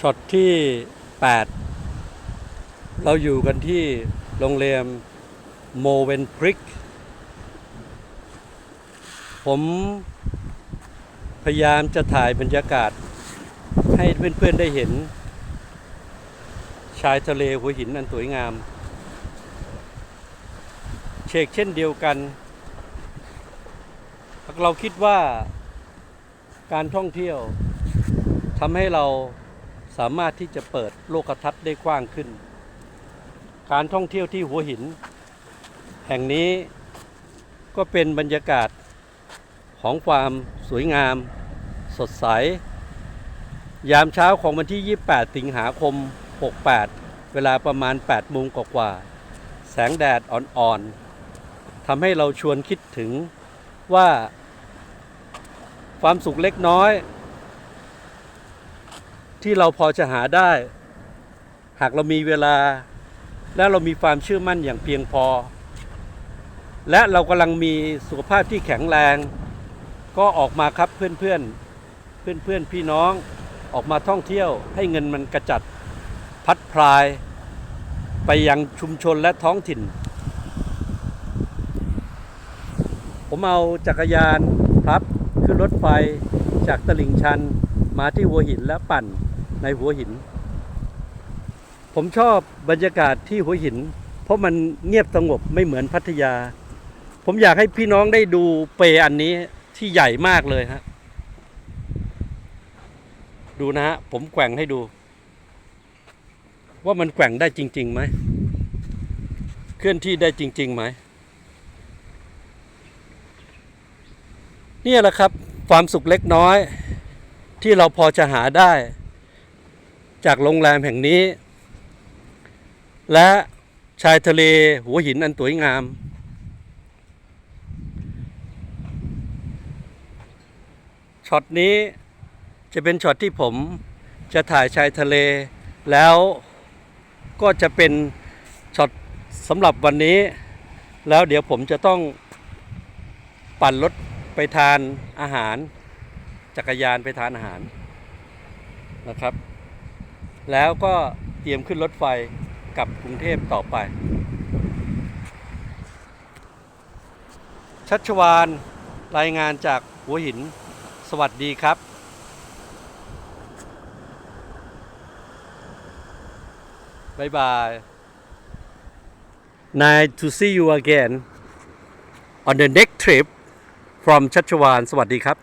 ช็อตที่ 8 เราอยู่กันที่โรงแรมโมเวนพริก ผมพยายามจะถ่ายบรรยากาศให้เพื่อนๆได้เห็น ชายทะเลหัวหินอันสวยงาม เชกเช่นเดียวกันเราคิดว่าการท่องเที่ยวทำให้เรา สามารถที่จะเปิดโลกทัศน์ได้กว้างขึ้น การท่องเที่ยวที่หัวหิน แห่งนี้ก็เป็นบรรยากาศของความสวยงาม สดใส ยามเช้าของวันที่ 28 สิงหาคม 68 เวลาประมาณ 8 โมงกว่าๆแสงแดดอ่อนๆทำให้เราชวนคิดถึงว่าความสุขเล็กน้อย ที่เราพอจะหาได้ หากเรามีเวลา และเรามีความเชื่อมั่นอย่างเพียงพอ และเรากำลังมีสุขภาพที่แข็งแรง ก็ออกมาครับเพื่อนเพื่อนเพื่อนเพื่อนพี่น้องออกมาท่องเที่ยวให้เงินมันกระจัดพัดพราย ไปยังชุมชนและท้องถิ่น ผมเอาจักรยานพับขึ้นรถไฟจากตลิ่งชันมาที่หัวหินและปั่น ในหัวหิน ผมชอบบรรยากาศที่หัวหิน เพราะมันเงียบสงบไม่เหมือนพัทยา ผมอยากให้พี่น้องได้ดูเปอันนี้ที่ใหญ่มากเลยฮะ ดูนะฮะ ผมแกว่งให้ดู ว่ามันแกว่งได้จริงๆไหม เคลื่อนที่ได้จริงๆไหมเนี่ยแหละครับ ความสุขเล็กน้อย ที่เราพอจะหาได้ จากโรงแรมแห่งนี้ และชายทะเลหัวหินอันสวยงาม ช็อตนี้จะเป็นช็อตที่ผมจะถ่ายชายทะเล แล้วก็จะเป็นช็อตสำหรับวันนี้ แล้วเดี๋ยวผมจะต้องปั่นรถไปทานอาหาร จักรยานไปทานอาหารนะครับ แล้วก็เตรียมขึ้นรถไฟกลับกรุงเทพต่อไป ชัชวานรายงานจากหัวหิน สวัสดีครับบายบาย Nice to see you again on the next trip from ชัชวานสวัสดีครับ